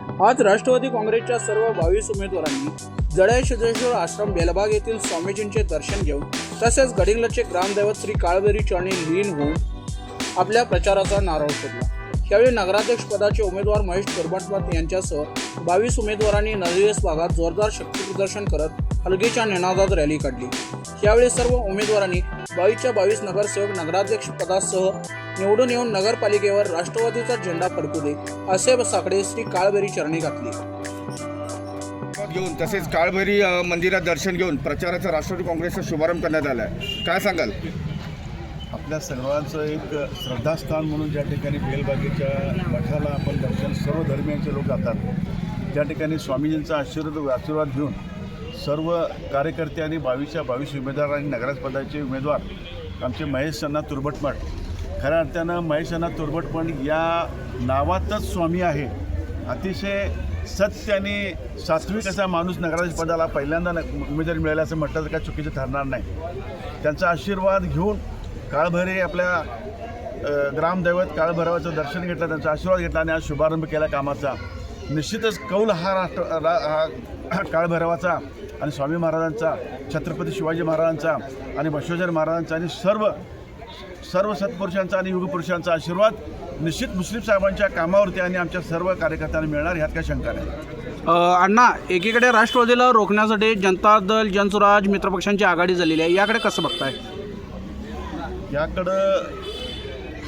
आज राष्ट्रवादी काँग्रेसच्या सर्व बावीस उमेदवारांनी जडाई सिद्धेश्वर आश्रम बेलबाग येथील स्वामीजींचे दर्शन घेऊन तसेच गडिंगलचे ग्रामदैवत श्री काळबेरी चरणी लीन होऊन आपल्या प्रचाराचा नारळ फोडला यावेळी नगराध्यक्ष पदाचे उमेदवार महेश कोरबटवात यांच्यासह बावीस उमेदवारांनी नदीवेस भागात जोरदार शक्तीप्रदर्शन करत हलगीच्या निनादात रॅली काढली. यावेळी सर्व उमेदवारांनी बावीसच्या बावीस नगरसेवक नगराध्यक्ष पदासह निवडून येऊन नगरपालिकेवर राष्ट्रवादीचा झेंडा फडकू दे असे साकडे श्री काळबेरी चरणी घातली घेऊन तसेच काळभैरी मंदिरात दर्शन घेऊन प्रचाराचा राष्ट्रवादी काँग्रेसचा शुभारंभ करण्यात आला आहे काय सांगाल? आपल्या सर्वांचं एक श्रद्धास्थान म्हणून ज्या ठिकाणी बेलबागेच्या मठाला आपण दर्शन सर्व धर्मियांचे लोक जातात त्या ठिकाणी स्वामीजींचा आशीर्वाद आशीर्वाद घेऊन सर्व कार्यकर्ते आणि बावीसच्या बावीस उमेदवार आणि नगराध्यपदाचे उमेदवार आमचे महेश अण्णा तुरबटमठ खऱ्या अर्थानं महेश अण्णा तुरबटमठ या नावातच स्वामी आहे. अतिशय सत्य आणि सात्विक असा माणूस नगराजपदाला पदाला पहिल्यांदा न- उमेदवारी मिळाला असं म्हटलं तर काय चुकीचं ठरणार नाही. त्यांचा आशीर्वाद घेऊन काळभैरे आपल्या ग्रामदैवत काळभैरवाचं दर्शन घेतलं त्यांचा आशीर्वाद घेतला आणि आज शुभारंभ केला कामाचा. निश्चितच कौल हा राष्ट्र रा हा काळभैरवाचा आणि स्वामी महाराजांचा छत्रपती शिवाजी महाराजांचा आणि बसवेश्वर महाराजांचा आणि सर्व सर्व सत्पुरुषांचा आणि युगपुरुषांचा आशीर्वाद निश्चित मुस्लिम साहेबांच्या कामावरती आणि आमच्या सर्व कार्यकर्त्यांना मिळणार ह्यात काही शंका नाही. अण्णा एकीकडे राष्ट्रवादीला रोखण्यासाठी जनता दल जनसुराज मित्रपक्षांची आघाडी झालेली आहे. याकडे कसं बघताय? याकडं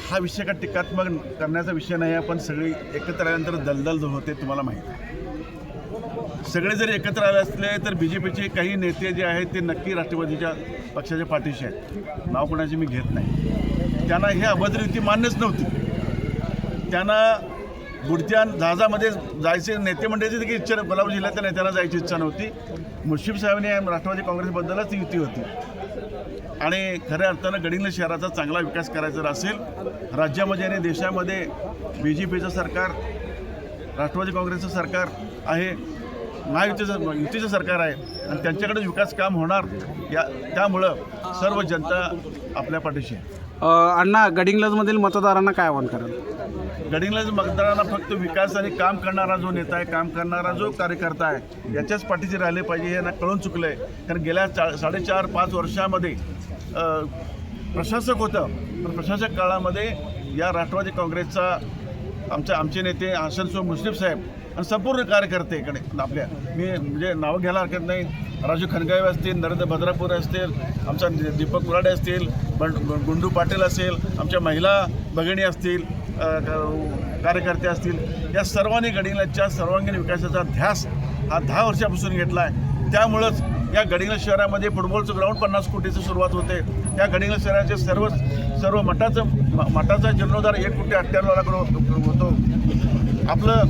हा विषय का टीकात्मक करण्याचा विषय नाही आहे पण सगळी एकत्र आल्यानंतर दलदल होते तुम्हाला माहीत आहे. सगळे जर एकत्र आले असले तर बी जे पीचे काही नेते जे आहेत ते नक्की राष्ट्रवादीच्या पक्षाच्या पाठीशी आहेत. नाव कोणाचे मी घेत नाही. त्यांना हे अभद्र युती मान्यच नव्हती. त्यांना बुडत्या जहाजामध्ये जायचे नेते मंडळाची देखील इच्छा कोल्हापूर जिल्ह्यातल्या नेत्यांना जायची इच्छा नव्हती. मुश्रीफ साहेबांनी राष्ट्रवादी काँग्रेसबद्दलच युती होती. आणि खऱ्या अर्थानं गडिंग्लज शहराचा चांगला विकास करायचा असेल राज्यामध्ये आणि देशामध्ये बी जे पीचं सरकार राष्ट्रवादी काँग्रेसचं सरकार आहे महायुतीचं युतीचं सरकार आहे आणि त्यांच्याकडे विकास काम होणार या त्यामुळं सर्व जनता आपल्या पाठीशी आहे. अण्णा गडिंग्लजमधील मतदारांना काय आवाहन कराल? गडिंग्लज मतदारांना फक्त विकास आणि काम करणारा जो नेता आहे काम करणारा जो कार्यकर्ता आहे याच्याच पाठीशी राहिले पाहिजे हे ना कळून चुकलं आहे कारण गेल्या चा साडेचार पाच वर्षामध्ये प्रशासक होतं पण प्रशासक काळामध्ये या राष्ट्रवादी काँग्रेसचा आमच्या आमचे नेते हसन सो मुश्रीफ साहेब आणि संपूर्ण कार्यकर्तेकडे आपल्या. मी म्हणजे नावं घ्यायला हरकत नाही. राजू खनगावे असतील नरेंद्र भद्रापूर असतील आमचा दीपक कुराडे असतील बंड गुंडू पाटील असेल आमच्या महिला भगिनी असतील कार्यकर्ते असतील या सर्वांनी गडिंगलाच्या सर्वांगीण विकासाचा ध्यास हा दहा वर्षापासून घेतला आहे त्यामुळंच या गडिंग्लज शहरामध्ये फुटबॉलचं ग्राउंड पन्नास कोटीची सुरुवात होते. त्या गडिंग्लज शहराचे सर्व सर्व मठाचं म- मठाचा जीर्णोद्धार एक कोटी अठ्ठ्याण्णव लाख होतो. आपलं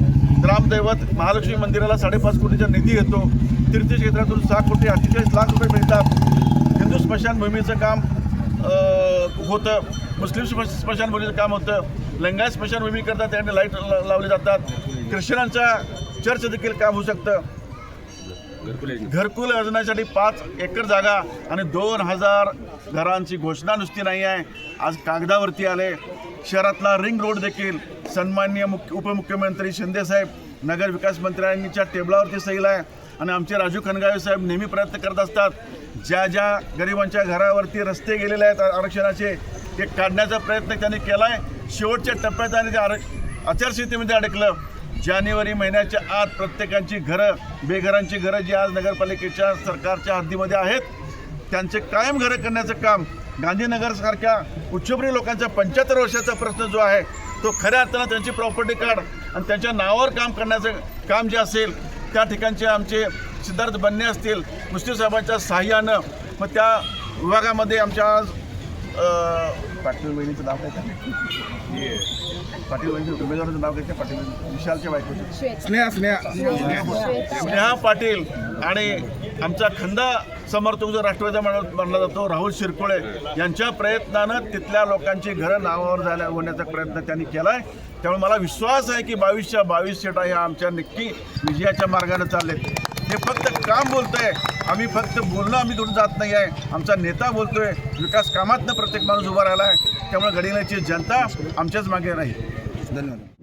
ग्रामदैवत महालक्ष्मी मंदिराला साडेपाच कोटीचा निधी येतो. तीर्थक्षेत्रातून सहा कोटी अठ्ठेचाळीस लाख रुपये मिळतात. हिंदू स्मशानभूमीचं काम होतं. मुस्लिम स्म- स्मशानभूमीचं काम होतं. लंगाय स्मशानभूमी करतात त्याने लाइट ला- लावले जातात. ख्रिश्चनांचा चर्च देखील काम होऊ शकतं. घरकुल योजनेसाठी पाच एकर जागा आणि दोन हजार घरांची घोषणा नुसती नाही आहे. आज कागदावरती आले. शहरातला रिंग रोड देखील सन्माननीय मुख्य उपमुख्यमंत्री शिंदेसाहेब नगर विकास मंत्र्यांच्या टेबलावरती सैल आहे. आणि आमचे राजू खनगावे साहेब नेहमी प्रयत्न करत असतात. ज्या ज्या गरिबांच्या घरावरती रस्ते गेलेले आहेत आरक्षणाचे ते काढण्याचा प्रयत्न त्यांनी केला आहे शेवटच्या टप्प्यात आणि ते आर आचारसंहितेमध्ये अडकलं. जानेवारी महिन्याच्या आत प्रत्येकांची घरं बेघरांची घरं जी आज नगरपालिकेच्या सरकारच्या हद्दीमध्ये आहेत त्यांचे कायम घरं करण्याचं काम गांधीनगरसारख्या उच्चभ्री लोकांचा पंच्याहत्तर वर्षाचा प्रश्न जो आहे तो खऱ्या अर्थानं त्यांची प्रॉपर्टी कार्ड आणि त्यांच्या नावावर काम करण्याचं काम जे असेल त्या ठिकाणचे आमचे सिद्धार्थ बनणे असतील मुस्लिम साहेबांच्या सहाय्यानं मग त्या विभागामध्ये आमच्या आज पाटील वहिनीचं नाव काय? पाटील वहिनीचं उमेदवाराचं नाव काय? पाटील? विशालच्या बायकोचं स्नेहा स्नेहा स्नेहा पाटील आणि आमचा खंदा समर्थक जो राष्ट्रवादी म्हणा- मानला जातो राहुल शिरकोळे यांच्या प्रयत्नानं तिथल्या लोकांची घरं नावावर झाल्या होण्याचा प्रयत्न त्यांनी केला आहे त्यामुळे मला विश्वास आहे की बावीसच्या बावीस सीटा ह्या आमच्या नक्की विजयाच्या मार्गाने चाललेत. हे फक्त काम बोलतोय. आम्ही फक्त बोलणं आम्ही दूर जात नाही आहे. आमचा नेता बोलतोय. विकास कामातनं प्रत्येक माणूस उभा राहिला आहे त्यामुळे गडिंगलाची जनता आमच्याच मागे राहील. धन्यवाद.